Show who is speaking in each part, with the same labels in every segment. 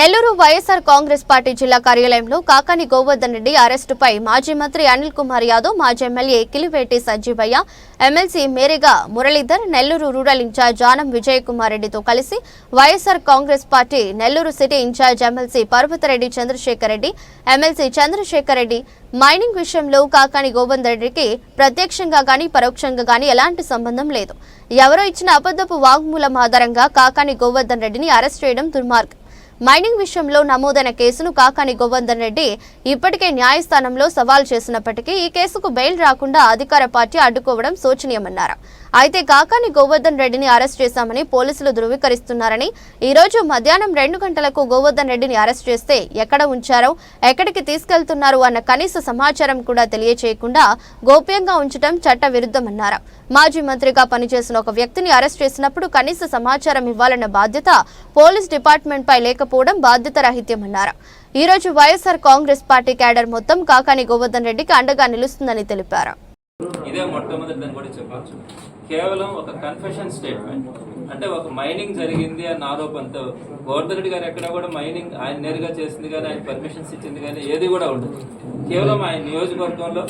Speaker 1: Nellore YSR Congress party జిల్లా కార్యాలయంలో కాకాని గోవర్ధన్ రెడ్డి అరెస్టుపై మాజీ మంత్రి అనిల్ కుమార్ యాదవ్ మాజీ MLA Kiliveti Sanjeevaiah MLC Meriga Muralidhar Nellore rural incharge Anam Vijay Kumar రెడ్డితో కలిసి YSR Congress party Nellore city incharge MLC Parvathareddy Chandrasekhar Reddy MLC Chandrasekhar Reddy mining విషయంలో కాకాని గోవర్ధన్ రెడ్డికి ప్రత్యక్షంగా కానీ పరోక్షంగా కానీ ఎలాంటి సంబంధం లేదు. ఎవరో ఇచ్చిన అబద్ధపు వాగ్మూలం ఆధారంగా కాకాని గోవర్ధన్ రెడ్డిని అరెస్ట్ చేయడం దుర్మార్గం. మైనింగ్ విషయంలో నమోదైన కేసును కాకాని గోవర్ధన్ రెడ్డి ఇప్పటికే న్యాయస్థానంలో సవాల్ చేసినప్పటికీ ఈ కేసుకు బెయిల్ రాకుండా అధికార పార్టీ అడ్డుకోవడం శోచనీయమన్నారు. అయితే కాకాని గోవర్ధన్ రెడ్డిని అరెస్ట్ చేశామని పోలీసులు ధృవీకరిస్తున్నారని ఈ రోజు మధ్యాహ్నం రెండు గంటలకు గోవర్ధన్ రెడ్డిని అరెస్ట్ చేస్తే ఎక్కడ ఉంచారో ఎక్కడికి తీసుకెళ్తున్నారు అన్న కనీస సమాచారం కూడా తెలియచేయకుండా గోప్యంగా ఉంచడం చట్ట విరుద్ధమన్నారు మాజీ మంత్రిగా పనిచేసిన ఒక వ్యక్తిని అరెస్ట్ చేసినప్పుడు కనీస సమాచారం ఇవ్వాలన్న బాధ్యత పోలీస్ డిపార్ట్మెంట్ పై లేకపోవడం బాధ్యత రహిత్యమన్నారు ఈ రోజు వైఎస్ఆర్ కాంగ్రెస్ పార్టీ క్యాడర్ మొత్తం కాకాని గోవర్ధన్ రెడ్డికి అండగా నిలుస్తుందని తెలిపారు.
Speaker 2: ఇదే మొట్టమొదటిదని కూడా చెప్పచ్చు. కేవలం ఒక కన్ఫెషన్ స్టేట్మెంట్ అంటే ఒక మైనింగ్ జరిగింది అన్న ఆరోపణతో గోవర్ధన్ రెడ్డి గారు ఎక్కడ కూడా మైనింగ్ ఆయన నేరుగా చేసింది కానీ ఆయన పర్మిషన్స్ ఇచ్చింది కానీ ఏది కూడా ఉండదు. కేవలం ఆయన నియోజకవర్గంలో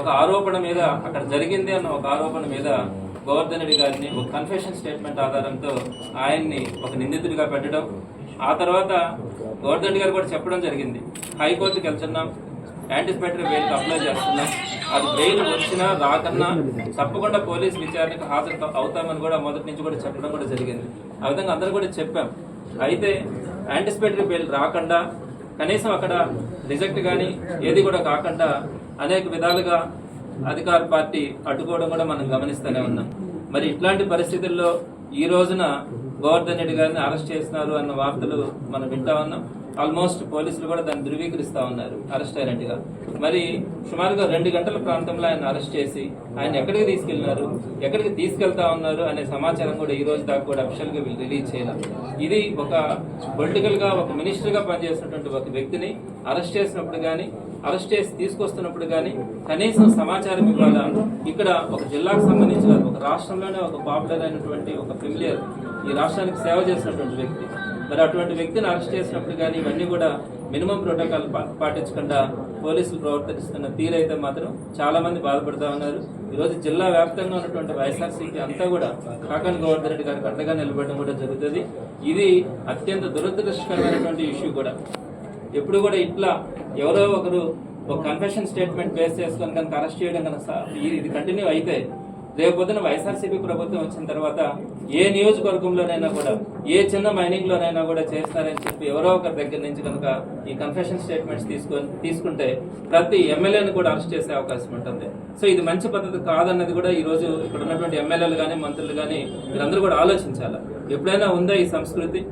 Speaker 2: ఒక ఆరోపణ మీద అక్కడ జరిగింది అన్న ఒక ఆరోపణ మీద గోవర్ధన్ రెడ్డి గారిని ఒక కన్ఫెషన్ స్టేట్మెంట్ ఆధారంతో ఆయన్ని ఒక నిందితుడిగా పెట్టడం ఆ తర్వాత గవర్నమెంట్ గారు కూడా చెప్పడం జరిగింది. హైకోర్టుకి వెళ్తున్నాం. యాంటిసిపేటరీ బెయిల్ అప్లై చేస్తున్నాం. అది బెయిల్ వచ్చినా రాకన్నా తప్పకుండా పోలీస్ విచారణకు హాజరు అవుతామని కూడా మొదటి నుంచి కూడా చెప్పడం కూడా జరిగింది. ఆ విధంగా అందరూ కూడా చెప్పాం. అయితే యాంటిసిపేటరీ బెయిల్ రాకుండా కనీసం అక్కడ రిజెక్ట్ కానీ ఏది కూడా కాకుండా అనేక విధాలుగా అధికార పార్టీ అడ్డుకోవడం కూడా మనం గమనిస్తూనే ఉన్నాం. మరి ఇట్లాంటి పరిస్థితుల్లో ఈ రోజున గోవర్ధన్ రెడ్డి గారిని అరెస్ట్ చేస్తున్నారు అన్న వార్తలు మనం వింటా ఉన్నాం. ఆల్మోస్ట్ పోలీసులు కూడా దాన్ని ధృవీకరిస్తా ఉన్నారు అరెస్ట్ అయినట్టుగా. మరి సుమారుగా రెండు గంటల ప్రాంతంలో ఆయన అరెస్ట్ చేసి ఆయన ఎక్కడికి తీసుకెళ్ళినారు ఎక్కడికి తీసుకెళ్తా ఉన్నారు అనే సమాచారం కూడా ఈ రోజు దాకా కూడా అఫిషియల్గా వీళ్ళు రిలీజ్ చేయాలి ఇది ఒక పొలిటికల్గా ఒక మినిస్టర్గా పనిచేస్తున్నటువంటి ఒక వ్యక్తిని అరెస్ట్ చేసినప్పుడు కానీ అరెస్ట్ చేసి తీసుకొస్తున్నప్పుడు కానీ కనీసం సమాచారం ఇవ్వాలా? ఇక్కడ ఒక జిల్లాకు సంబంధించిన ఒక రాష్ట్రంలోనే ఒక పాపులర్ అయినటువంటి ఒక ఫెమిలియర్ ఈ రాష్ట్రానికి సేవ చేసినటువంటి వ్యక్తి. మరి అటువంటి వ్యక్తిని అరెస్ట్ చేసినప్పుడు కానీ ఇవన్నీ కూడా మినిమం ప్రోటోకాల్ పా- పాటించకుండా పోలీసులు ప్రవర్తిస్తున్న తీరైతే మాత్రం చాలా మంది బాధపడుతూ ఉన్నారు. ఈరోజు జిల్లా వ్యాప్తంగా ఉన్నటువంటి వైఎస్ఆర్సీపీ అంతా కూడా కాకన్ గోవర్ధన్ రెడ్డి గారికి అండగా నిలబడడం కూడా జరుగుతుంది. ఇది అత్యంత దురదృష్టకరమైనటువంటి ఇష్యూ కూడా. ఎప్పుడు కూడా ఇట్లా ఎవరో ఒకరు ఒక కన్ఫెషన్ స్టేట్మెంట్ బేస్ చేసుకొని కనుక అరెస్ట్ చేయడం కనుక ఇది కంటిన్యూ అయితే రేపు పొద్దున వైఎస్ఆర్సీపీ ప్రభుత్వం వచ్చిన తర్వాత ఏ నియోజకవర్గంలోనైనా కూడా ఏ చిన్న మైనింగ్ లోనైనా కూడా చేస్తారని చెప్పి ఎవరో ఒకరి దగ్గర నుంచి కనుక ఈ కన్ఫెషన్ స్టేట్మెంట్స్ తీసుకొని తీసుకుంటే ప్రతి ఎమ్మెల్యేని కూడా అరెస్ట్ చేసే అవకాశం ఉంటుంది. సో ఇది మంచి పద్ధతి కాదన్నది కూడా ఈ రోజు ఇక్కడ ఉన్నటువంటి ఎమ్మెల్యేలు కానీ మంత్రులు కానీ వీరందరూ కూడా ఆలోచించాలి. ఎప్పుడైనా ఉందా ఈ సంస్కృతి?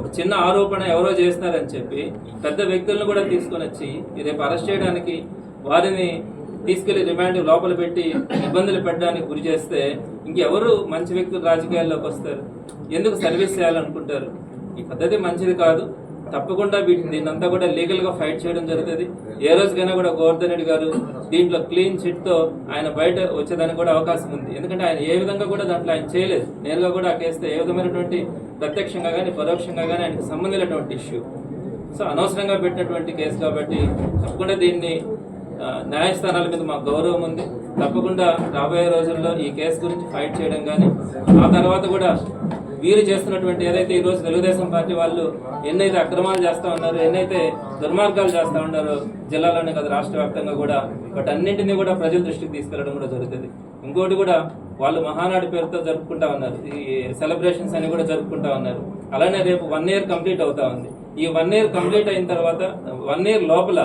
Speaker 2: ఒక చిన్న ఆరోపణ ఎవరో చేస్తున్నారని చెప్పి పెద్ద వ్యక్తులను కూడా తీసుకొని వచ్చి రేపు అరెస్ట్ చేయడానికి వారిని తీసుకెళ్ళి రిమాండ్ లోపల పెట్టి ఇబ్బందులు పెట్టడానికి గురి చేస్తే ఇంకెవరు మంచి వ్యక్తులు రాజకీయాల్లోకి వస్తారు? ఎందుకు సర్వీస్ చేయాలనుకుంటారు? ఈ పద్ధతి మంచిది కాదు. తప్పకుండా వీటిని దీన్నంతా కూడా లీగల్గా ఫైట్ చేయడం జరుగుతుంది. ఏ రోజుకైనా కూడా గోవర్ధన్ రెడ్డి గారు దీంట్లో క్లీన్ చిట్తో ఆయన బయట వచ్చేదానికి కూడా అవకాశం ఉంది. ఎందుకంటే ఆయన ఏ విధంగా కూడా దాంట్లో ఆయన చేయలేదు. నేరుగా కూడా ఆ కేసుతో ఏ విధమైనటువంటి ప్రత్యక్షంగా కానీ పరోక్షంగా కానీ ఆయనకు సంబంధించినటువంటి ఇష్యూ సో అనవసరంగా పెట్టినటువంటి కేసు కాబట్టి తప్పకుండా దీన్ని న్యాయస్థానాల మీద మాకు గౌరవం ఉంది. తప్పకుండా రాబోయే రోజుల్లో ఈ కేసు గురించి ఫైట్ చేయడం కానీ ఆ తర్వాత కూడా వీరు చేస్తున్నటువంటి ఏదైతే ఈరోజు తెలుగుదేశం పార్టీ వాళ్ళు ఎన్నైతే అక్రమాలు చేస్తూ ఉన్నారో ఎన్నైతే దుర్మార్గాలు చేస్తూ ఉన్నారో జిల్లాలోనే కదా రాష్ట్ర వ్యాప్తంగా కూడా వాటన్నింటినీ కూడా ప్రజల దృష్టికి తీసుకెళ్ళడం కూడా జరుగుతుంది. ఇంకోటి కూడా వాళ్ళు మహానాడు పేరుతో జరుపుకుంటా ఉన్నారు. ఈ సెలబ్రేషన్స్ అని కూడా జరుపుకుంటా ఉన్నారు. అలానే రేపు వన్ ఇయర్ కంప్లీట్ అవుతా ఉంది. ఈ వన్ ఇయర్ కంప్లీట్ అయిన తర్వాత వన్ ఇయర్ లోపల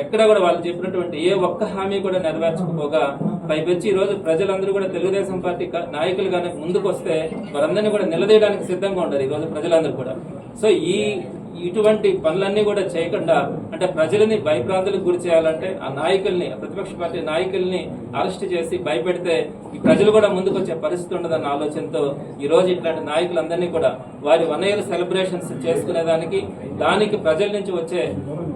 Speaker 2: ఎక్కడ కూడా వాళ్ళు చెప్పినటువంటి ఏ ఒక్క హామీ కూడా నెరవేర్చకపోగా పైపెచ్చి ఈ రోజు ప్రజలందరూ కూడా తెలుగుదేశం పార్టీ నాయకులు కానీ ముందుకు వస్తే వారందరినీ కూడా నిలదీయడానికి సిద్ధంగా ఉండరు ఈ రోజు ప్రజలందరూ కూడా. సో ఈ ఇటువంటి పనులన్నీ కూడా చేయకుండా అంటే ప్రజలని భయభ్రాంతులకు గురి చేయాలంటే ఆ నాయకుల్ని ప్రతిపక్ష పార్టీ నాయకుల్ని అరెస్ట్ చేసి భయపెడితే ఈ ప్రజలు కూడా ముందుకు వచ్చే పరిస్థితి ఉండదన్న ఆలోచనతో ఈ రోజు ఇట్లాంటి నాయకులందరినీ కూడా వారి వన్ ఇయర్ సెలబ్రేషన్స్ చేసుకునేదానికి దానికి ప్రజల నుంచి వచ్చే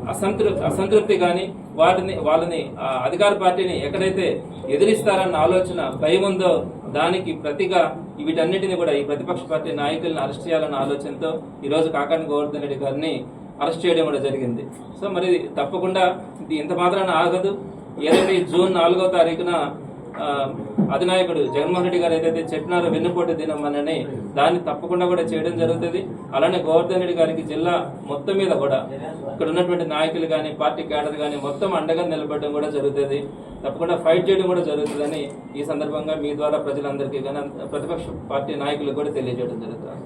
Speaker 2: అసంతృప్తి అసంతృప్తి కానీ వాటిని వాళ్ళని ఆ అధికార పార్టీని ఎక్కడైతే ఎదిరిస్తారన్న ఆలోచన భయం ఉందో దానికి ప్రతిగా వీటన్నిటిని కూడా ఈ ప్రతిపక్ష పార్టీ నాయకులను అరెస్ట్ చేయాలన్న ఆలోచనతో ఈరోజు కాకాని గోవర్ధన్ రెడ్డి గారిని అరెస్ట్ చేయడం కూడా జరిగింది. సో మరి తప్పకుండా ఇది ఇంత మాత్రాన ఆగదు. ఏదైతే జూన్ నాలుగో తారీఖున అధినాయకుడు జగన్మోహన్ రెడ్డి గారు ఏదైతే చెప్పినారో వెన్నుపోటు దినం అనని దాన్ని తప్పకుండా కూడా చేయడం జరుగుతుంది. అలానే గోవర్ధన్ రెడ్డి గారికి జిల్లా మొత్తం మీద కూడా ఇక్కడ ఉన్నటువంటి నాయకులు కానీ పార్టీ క్యాడర్ కానీ మొత్తం అండగా నిలబడడం కూడా జరుగుతుంది. తప్పకుండా ఫైట్ చేయడం కూడా జరుగుతుందని ఈ సందర్భంగా మీ ద్వారా ప్రజలందరికీ కానీ ప్రతిపక్ష పార్టీ నాయకులకు కూడా తెలియజేయడం జరుగుతుంది.